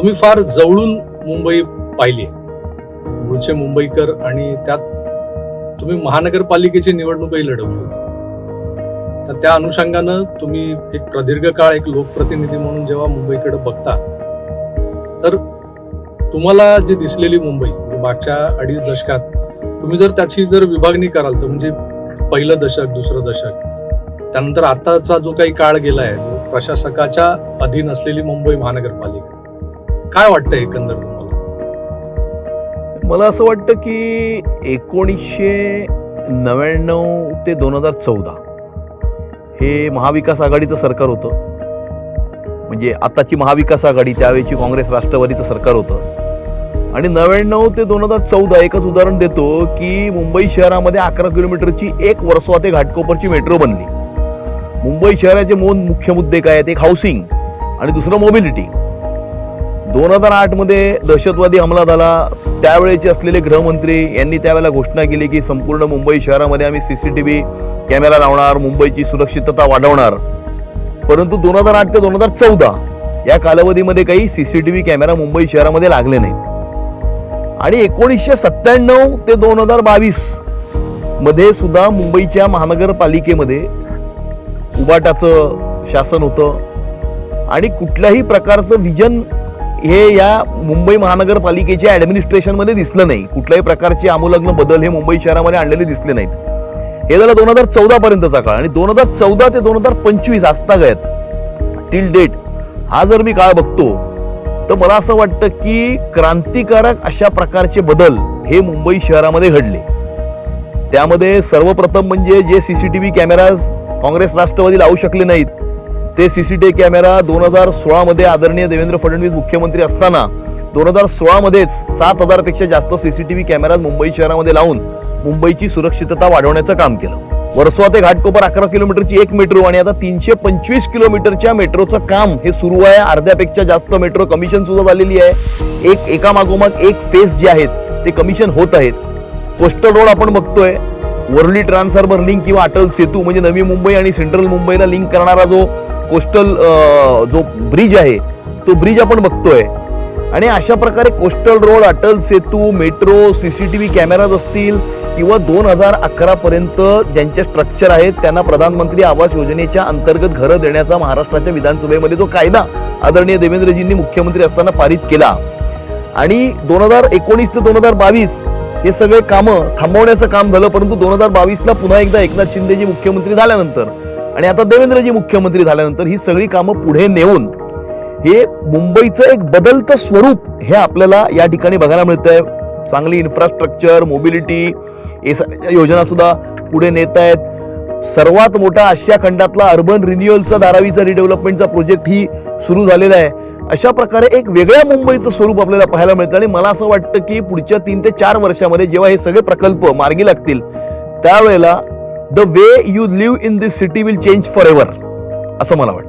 तुम्ही फार जवळून मुंबई पाहिली मूळचे मुंबईकर आणि त्यात तुम्ही महानगरपालिकेची निवडणूकही लढवली होती. तर त्या अनुषंगानं तुम्ही एक प्रदीर्घ काळ एक लोकप्रतिनिधी म्हणून जेव्हा मुंबईकडे बघता तर तुम्हाला जी दिसलेली मुंबई म्हणजे मागच्या अडीच दशकात तुम्ही जर त्याची जर विभागणी कराल तर म्हणजे पहिलं दशक दुसरं दशक त्यानंतर आताचा जो काही काळ गेला आहे प्रशासकाच्या अधीन असलेली मुंबई महानगरपालिका. काय वाटतं एकंदर तुम्हाला? मला असं वाटतं की एकोणीसशे नव्याण्णव ते दोन हजार चौदा हे महाविकास आघाडीचं सरकार होतं. म्हणजे आताची महाविकास आघाडी त्यावेळेची काँग्रेस राष्ट्रवादीचं सरकार होतं. आणि नव्याण्णव ते दोन हजार चौदा एकच उदाहरण देतो की मुंबई शहरामध्ये अकरा किलोमीटरची एक वर्सोवा ते घाटकोपरची मेट्रो बनली. मुंबई शहराचे मोन मुख्य मुद्दे काय आहेत? एक हाऊसिंग आणि दुसरं मोबिलिटी दोन हजार आठमध्ये दहशतवादी हमला झाला. त्यावेळेचे असलेले गृहमंत्री यांनी त्यावेळेला घोषणा केली की संपूर्ण मुंबई शहरामध्ये आम्ही C C T V camera लावणार मुंबईची सुरक्षितता वाढवणार. परंतु दोन हजार आठ ते दोन हजार चौदा या कालावधीमध्ये काही C C T V camera Mumbai शहरामध्ये लागले नाही आणि एकोणीसशे सत्त्याण्णव ते दोन हजार बावीसमध्ये सुद्धा मुंबईच्या महानगरपालिकेमध्ये उबाटाचं शासन होतं. आणि कुठल्याही प्रकारचं विजन हे या मुंबई महानगरपालिकेच्या ॲडमिनिस्ट्रेशनमध्ये दिसलं नाही. कुठल्याही प्रकारचे आमूलग्न बदल हे मुंबई शहरामध्ये आणलेले दिसले नाहीत. हे झालं दोन हजार चौदा पर्यंतचा काळ आणि दोन हजार चौदा ते दोन हजार पंचवीस आजतागत टिल डेट हा जर मी काळ बघतो तर मला असं वाटतं की क्रांतिकारक अशा प्रकारचे बदल हे मुंबई शहरामध्ये घडले. त्यामध्ये सर्वप्रथम म्हणजे जे C C T V cameras Congress Rashtrawadi लावू शकले नाहीत ते सी सी टी कॅमेरा दोन हजार सोळामध्ये आदरणीय देवेंद्र फडणवीस मुख्यमंत्री असताना दोन हजार सोळामध्येच सात हजारपेक्षा जास्त C C T V camera Mumbai शहरामध्ये लावून मुंबईची सुरक्षितता वाढवण्याचं काम केलं. वर्सोवा ते घाटकोपर अकरा किलोमीटरची एक मेट्रो आणि आता तीनशे पंचवीस किलोमीटरच्या मेट्रोचं काम हे सुरू आहे. अर्ध्यापेक्षा जास्त मेट्रो कमिशन सुद्धा झालेली आहे. एक एकामागोमाग एक फेस जे आहेत ते कमिशन होत आहेत. कोस्टल रोड आपण बघतोय. वर्ली ट्रान्सहार्बर लिंक किंवा अटल सेतू म्हणजे नवी मुंबई आणि सेंट्रल मुंबईला लिंक करणारा जो कोस्टल जो ब्रिज आहे तो ब्रिज आपण बघतोय. आणि अशा प्रकारे coastal road Atal Setu metro C C T V cameras असतील किंवा दोन हजार अकरा पर्यंत ज्यांचे स्ट्रक्चर आहेत त्यांना प्रधानमंत्री आवास योजनेच्या अंतर्गत घरं देण्याचा महाराष्ट्राच्या विधानसभेमध्ये जो कायदा आदरणीय देवेंद्रजींनी मुख्यमंत्री असताना पारित केला. आणि दोन हजार एकोणीस ते दोन हजार बावीस हे सगळे कामं थांबवण्याचं काम झालं परंतु दोन हजार बावीसला पुन्हा एकदा एकनाथ शिंदेजी मुख्यमंत्री झाल्यानंतर आणि आता देवेंद्रजी मुख्यमंत्री झाल्यानंतर ही सगळी कामं पुढे नेऊन हे मुंबईचं एक बदलतं स्वरूप हे आपल्याला या ठिकाणी बघायला मिळतंय. चांगली इन्फ्रास्ट्रक्चर मोबिलिटी हे सगळ्या योजना सुद्धा पुढे नेत आहेत सर्वात मोठा आशिया खंडातला अर्बन रिन्युअलचा धारावीचा रिडेव्हलपमेंटचा प्रोजेक्ट ही सुरू झालेला आहे. अशा प्रकारे एक वेगळ्या मुंबईचं स्वरूप आपल्याला पाहायला मिळतं आणि मला असं वाटतं की पुढच्या तीन ते चार वर्षामध्ये जेव्हा हे सगळे प्रकल्प मार्गी लागतील त्यावेळेला the way you live in this city will change forever असं मला वाटतं